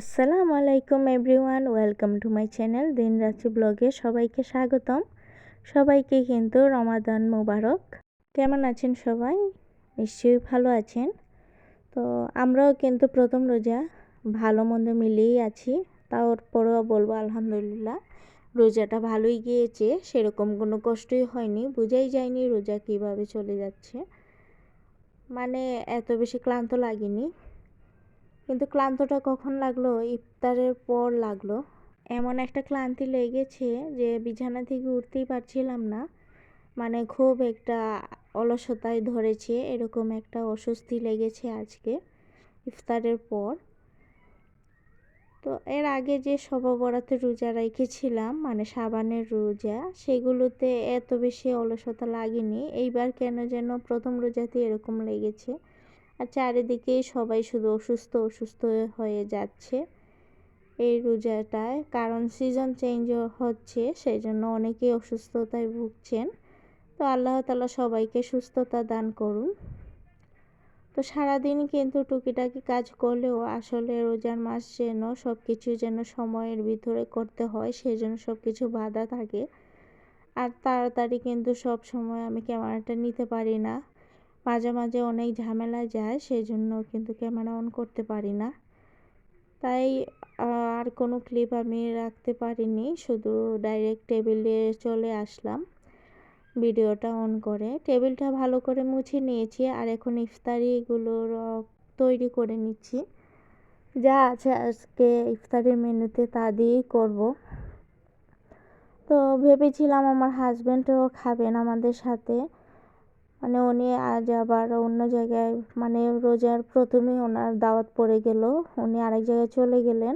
আসসালামু আলাইকুম everyone welcome to my channel দিন রাত্রি ব্লগে সবাইকে স্বাগতম। সবাইকে কিন্তু রমাদান মোবারক। কেমন আছেন সবাই? নিশ্চয়ই ভালো আছেন। তো আমরাও কিন্তু প্রথম রোজা ভালো মন্দ মিলিয়েই আছি। তারপরেও বলব আলহামদুলিল্লাহ, রোজাটা ভালোই গিয়েছে। সেরকম কোনো কষ্টই হয়নি, বোঝাই যায়নি রোজা কীভাবে চলে যাচ্ছে। মানে এত বেশি ক্লান্ত লাগেনি। কিন্তু ক্লান্তটা কখন লাগল? ইফতারের পর লাগল। এমন একটা ক্লান্তি লেগেছে যে বিছানা থেকে উঠতেই পারছিলাম না। মানে খুব একটা অলসতায় ধরেছে, এরকম একটা অস্বস্তি লেগেছে আজকে ইফতারের পর। তো এর আগে যে বরাতে রোজা রেখেছিলাম মানে সাবানের রোজা, সেগুলোতে এত বেশি অলসতা লাগেনি। এইবার কেন যেন প্রথম রোজাতে এরকম লেগেছে। আর চারিদিকে সবাই শুধু অসুস্থ অসুস্থ হয়ে যাচ্ছে এই রোজাটায়। কারণ সিজন চেঞ্জ হচ্ছে সেই জন্য অনেকেই অসুস্থতায় ভুগছেন। তো আল্লাহ তালা সবাইকে সুস্থতা দান করুন। তো সারাদিন কিন্তু টুকিটাকি কাজ করলেও আসলে রোজার মাস যেন সব কিছু যেন সময়ের ভিতরে করতে হয় সেই জন্য সব কিছু বাধা থাকে। আর তাড়াতাড়ি কিন্তু সব সময় আমি ক্যামেরাটা নিতে পারি না। মাঝে মাঝে অনেক ঝামেলা যায় সেই জন্য কিন্তু ক্যামেরা অন করতে পারি না। তাই আর কোনো ক্লিপ আমি রাখতে পারিনি, শুধু ডাইরেক্ট টেবিলে চলে আসলাম, ভিডিওটা অন করে। টেবিলটা ভালো করে মুছে নিয়েছি, আর এখন ইফতারিগুলোর তৈরি করে নিচ্ছি। যা আছে আজকে ইফতারির মেনুতে তা দিয়েই করব। তো ভেবেছিলাম আমার হাজব্যান্ডও খাবেন আমাদের সাথে। মানে উনি আজ আবার অন্য জায়গায় মানে রোজার প্রথমে ওনার দাওয়াত পড়ে গেল, উনি আরেক জায়গায় চলে গেলেন।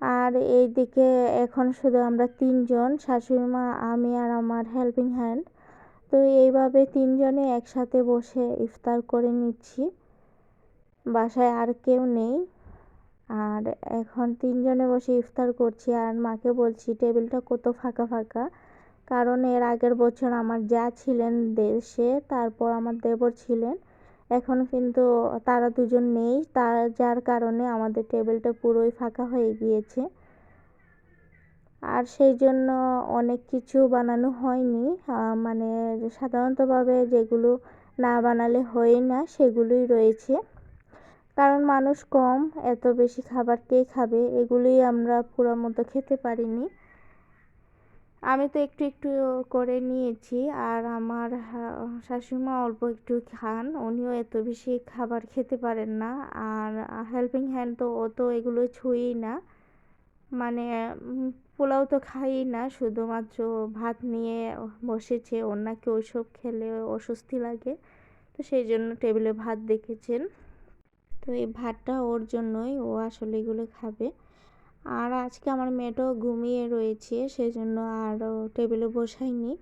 আর এইদিকে এখন শুধু আমরা তিনজন শাশুড়ি মা আমি আর আমার হেল্পিং হ্যান্ড তো এইভাবে তিনজনে একসাথে বসে ইফতার করে নিচ্ছি। বাসায় আর কেউ নেই। আর এখন তিনজনে বসে ইফতার করছি। আর মাকে বলছি, টেবিলটা কত ফাঁকা ফাঁকা। কারণ এর আগের বছর আমার যা ছিলেন দেশে, তারপর আমার দেবর ছিলেন। এখন কিন্তু তারা দুজন নেই তার যার কারণে আমাদের টেবিলটা পুরোই ফাঁকা হয়ে গিয়েছে। আর সেই জন্য অনেক কিছু বানানো হয়নি। মানে সাধারণতভাবে যেগুলো না বানালে হয় না, সেগুলোই রয়েছে। কারণ মানুষ কম, এত বেশি খাবার কে খাবে? এগুলোই আমরা পুরো মতো খেতে পারিনি। আমি তো একটু একটু করে নিয়েছি। আর আমার শাশুড়িমা অল্প একটু খান। উনিও এত বেশি খাবার খেতে পারেন না। আর হেল্পিং হ্যান্ড তো, ও তো এগুলো ছুঁই না। মানে পোলাও তো খাই না। শুধুমাত্র ভাত নিয়ে বসেছে। ওর নাকি ওইসব খেলে অস্বস্তি লাগে। তো সেই জন্য টেবিলে ভাত দেখেছেন। তো এই ভাতটা ওর জন্যই ও আসলে এগুলো খাবে। আর আজকে আমার মেয়েটাও ঘুমিয়ে রয়েছে সেই জন্য আর টেবিলে বসাইনি।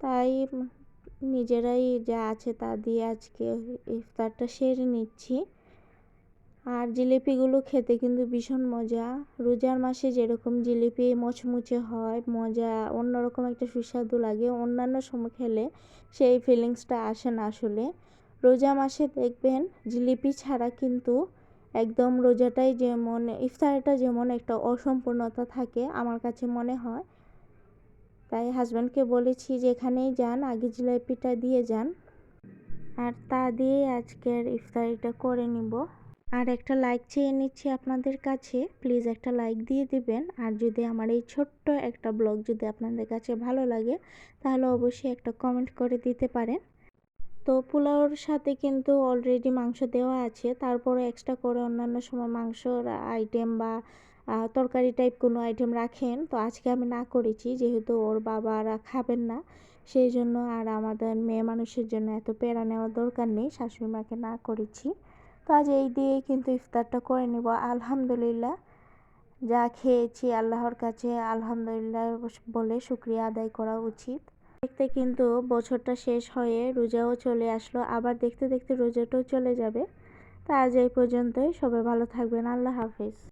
তাই নিজেরাই যা আছে তা দিয়ে আজকে ইফতারটা সেরে নিচ্ছি। আর জিলিপিগুলো খেতে কিন্তু ভীষণ মজা। রোজার মাসে যেরকম জিলিপি মচমুচে হয়, মজা, অন্যরকম একটা সুস্বাদু লাগে, অন্যান্য সময় খেলে সেই ফিলিংসটা আসে না আসলে। রোজা মাসে দেখবেন জিলিপি ছাড়া কিন্তু একদম রোজাটাই যেমন, ইফতারটা যেমন একটা অসম্পূর্ণতা থাকে আমার কাছে মনে হয়। তাই হাজব্যান্ডকে বলেছি যে এখানেই যান, আগে জিলাপিটা দিয়ে যান। আর তা দিয়ে আজকের ইফতারিটা করে নিব। আর একটা লাইক চেয়ে নিচ্ছি আপনাদের কাছে। প্লিজ একটা লাইক দিয়ে দিবেন। আর যদি আমার এই ছোট্ট একটা ব্লগ যদি আপনাদের কাছে ভালো লাগে, তাহলে অবশ্যই একটা কমেন্ট করে দিতে পারেন। তো পোলাওর সাথে কিন্তু অলরেডি মাংস দেওয়া আছে। তারপরে এক্সট্রা করে অন্যান্য সময় মাংসর আইটেম বা তরকারি টাইপ কোনো আইটেম রাখেন। তো আজকে আমি না করেছি, যেহেতু ওর বাবারা খাবেন না। সেই জন্য আর আমাদের মেয়ে মানুষের জন্য এত পেড়া নেওয়ার দরকার নেই, শাশুড়ি মাকে না করেছি। তো আজ এই দিয়েই কিন্তু ইফতারটা করে নেব। আলহামদুলিল্লাহ, যা খেয়েছি আল্লাহর কাছে আলহামদুলিল্লাহ বলে শুক্রিয়া আদায় করা উচিত। দেখতে কিন্তু বছরটা শেষ হয়ে রোজাও চলে আসলো। আবার দেখতে দেখতে রোজাটাও চলে যাবে। তা আজ এই পর্যন্তই। সবাই ভালো থাকবেন। আল্লাহ হাফিজ।